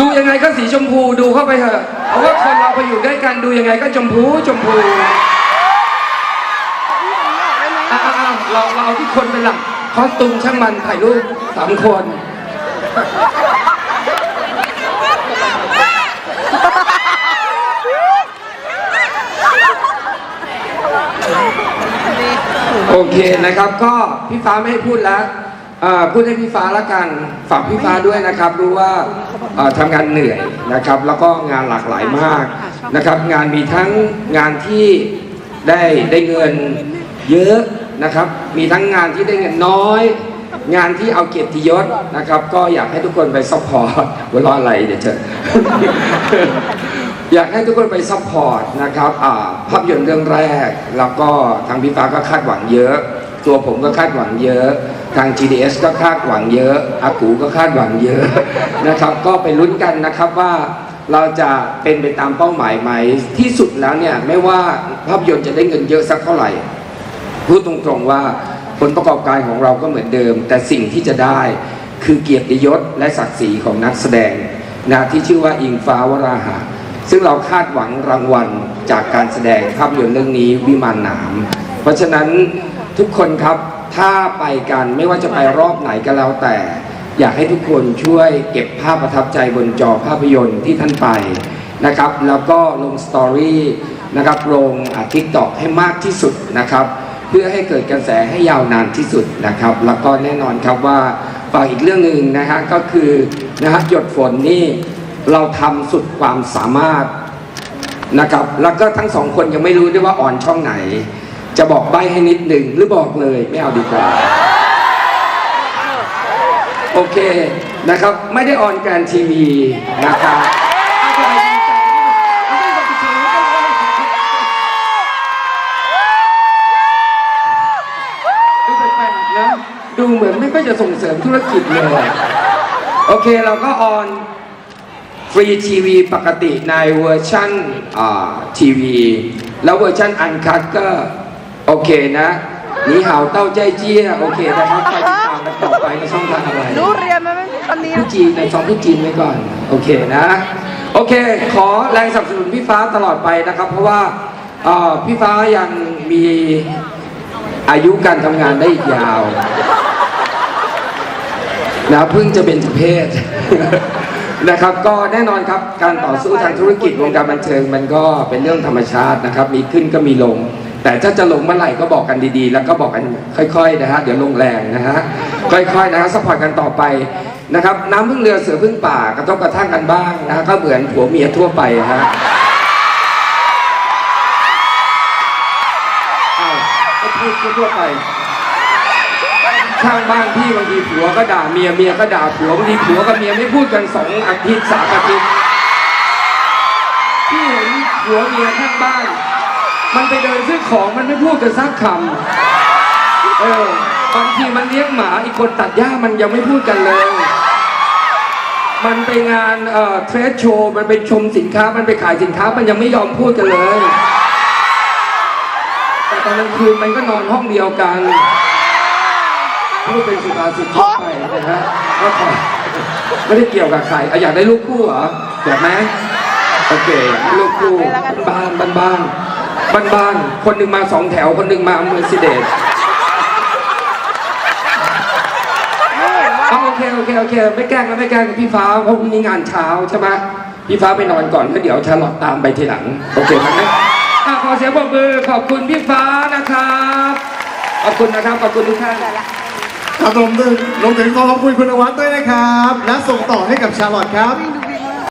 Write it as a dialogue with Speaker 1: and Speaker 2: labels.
Speaker 1: ดูยังไงก็สีชมพูดูเข้าไปเถอะ เพราะว่าคนเราไปอยู่ด้วยกันดูยังไงก็ชมพูชมพูอ้าวเราเราเอาที่คนเป็นหลักคอสตูมช่างมันถ่ายรูปสามคนโอเคนะครับก็พี่ฟ้าไม่ให้พูดแล้ว พูดให้พี่ฟ้าละกันฝากพี่ฟ้าด้วยนะครับ รู้ว่าทำงานเหนื่อยนะครับ แล้วก็งานหลากหลายมากนะครับ งานมีทั้งงานที่ได้ได้เงินเยอะนะครับ มีทั้งงานที่ได้เงินน้อย งานที่เอาเกียรติยศนะครับ ก็อยากให้ทุกคนไปซัพพอร์ตหัวเราะอะไรเดี๋ยวเจออยากให้ทุกคนไปซัพพอร์ตนะครับอ่าภาพยนตร์เรื่องแรก แล้วก็ทางพี่ฟ้าก็คาดหวังเยอะ ตัวผมก็คาดหวังเยอะ ทาง GDS ก็คาดหวังเยอะอากูก็คาดหวังเยอะนะครับ ก็ไปลุ้นกันนะครับว่าเราจะเป็นไปตามเป้าหมายไหม ที่สุดแล้วเนี่ยไม่ว่าภาพยนตร์จะได้เงินเยอะสักเท่าไหร่ พูดตรงๆว่าผลประกอบการของเราก็เหมือนเดิม แต่สิ่งที่จะได้คือเกียรติยศและศักดิ์ศรีของนักแสดงนะที่ชื่อว่าอิงฟ้าวราหะซึ่งเราคาดหวังรางวัลจากการแสดงภาพยนตร์เรื่องนี้วิมานหนาม เพราะฉะนั้น ทุกคนครับถ้าไปกันไม่ว่าจะไปรอบไหนก็แล้วแต่ อยากให้ทุกคนช่วยเก็บภาพประทับใจบนจอภาพยนตร์ที่ท่านไปนะครับ แล้วก็ลงสตอรี่นะครับลงทิกตอกให้มากที่สุดนะครับ เพื่อให้เกิดกระแสให้ยาวนานที่สุดนะครับ แล้วก็แน่นอนครับว่าฝากอีกเรื่องหนึ่งนะฮะก็คือนะฮะหยดฝนนี่เราทำสุดความสามารถนะครับ แล้วก็ทั้งสองคนยังไม่รู้ด้วยว่าอ่อนช่องไหน จะบอกใบให้นิดหนึ่งหรือบอกเลยไม่เอาดีกว่า โอเคนะครับ ไม่ได้ออนการทีวีนะครับเอาไปดีใจเอาไปบอกเฉยๆเอาไปดูแปลกๆนะดูเหมือนไม่ค่อยจะส่งเสริมธุรกิจเลย โอเคเราก็ออนฟรีทีวีปกติในเวอร์ชันทีวี แล้วเวอร์ชันอันคัดก็ โอเคนะหนีเห่าเต้าใจเจี้ยโอเคนะครับไปติดตามกันต่อไปในช่องทางอะไร
Speaker 2: หนูเรียนมาเป็นคนนี้
Speaker 1: พี่จีนในช่องพี่จีนไว้ก่อน โอเคนะ โอเค ขอแรงสนับสนุนพี่ฟ้าตลอดไปนะครับ เพราะว่าเอ่อพี่ฟ้ายังมีอายุการทำงานได้อีกยาวนะเพิ่งจะเป็นเพศนะครับก็แน่นอนครับการต่อสู้ทางธุรกิจวงการบันเทิงมันก็เป็นเรื่องธรรมชาตินะครับ มีขึ้นก็มีลง แต่ถ้าจะลงเมื่อไหร่ก็บอกกันดีๆ แล้วก็บอกกันค่อยๆนะฮะเดี๋ยวลงแรงนะฮะค่อยๆนะฮะสปอร์ตกันต่อไปนะครับน้ำพึ่งเรือเสือพึ่งป่ากระทบกระทั่งกันบ้างนะฮะก็เหมือนผัวเมียทั่วไปฮะก็พูดทั่วไปข้างบ้านพี่บางทีผัวก็ด่าเมียเมียก็ด่าผัวบางทีผัวกับเมียไม่พูดกันสองอาทิตย์สามอาทิตย์พี่เห็นผัวเมียข้างบ้าน มันไปเดินซื้อของมันไม่พูดกันสักคำเออบางทีมันเลี้ยงหมาอีกคนตัดหญ้ามันยังไม่พูดกันเลย มันไปงานเอ่อเทรดโชว์มันไปชมสินค้ามันไปขายสินค้ามันยังไม่ยอมพูดกันเลย แต่ตอนกลางคืนมันก็นอนห้องเดียวกันพูดเป็นสุภาษิตทั่วไปนะฮะก็ขอไม่ได้เกี่ยวกับใครอะอยากได้ลูกคู่เหรออยากไหมโอเค ลูกคู่บ้านบ้านบ้าน บ้านบ้านคนหนึ่งมาสองแถว คนหนึ่งมาเมอร์ซิเดส
Speaker 2: เห็นว่า
Speaker 1: เอาโอเคโอเคโอเค ไม่แกล้งแล้วไม่แกล้งพี่ฟ้าเพราะพรุ่งนี้งานเช้าใช่ไหมพี่ฟ้าไปนอนก่อนแล้วเดี๋ยวชาลอตตามไปทีหลัง โอเคไหมอะขอเสียงปรบมือขอบคุณพี่ฟ้านะครับ ขอบคุณนะครับ ขอบคุณทุกท่าน
Speaker 3: ครับรวมถึงรวมถึงขอขอบคุณคุณนวัดด้วยนะครับ และส่งต่อให้กับชาลอตครับ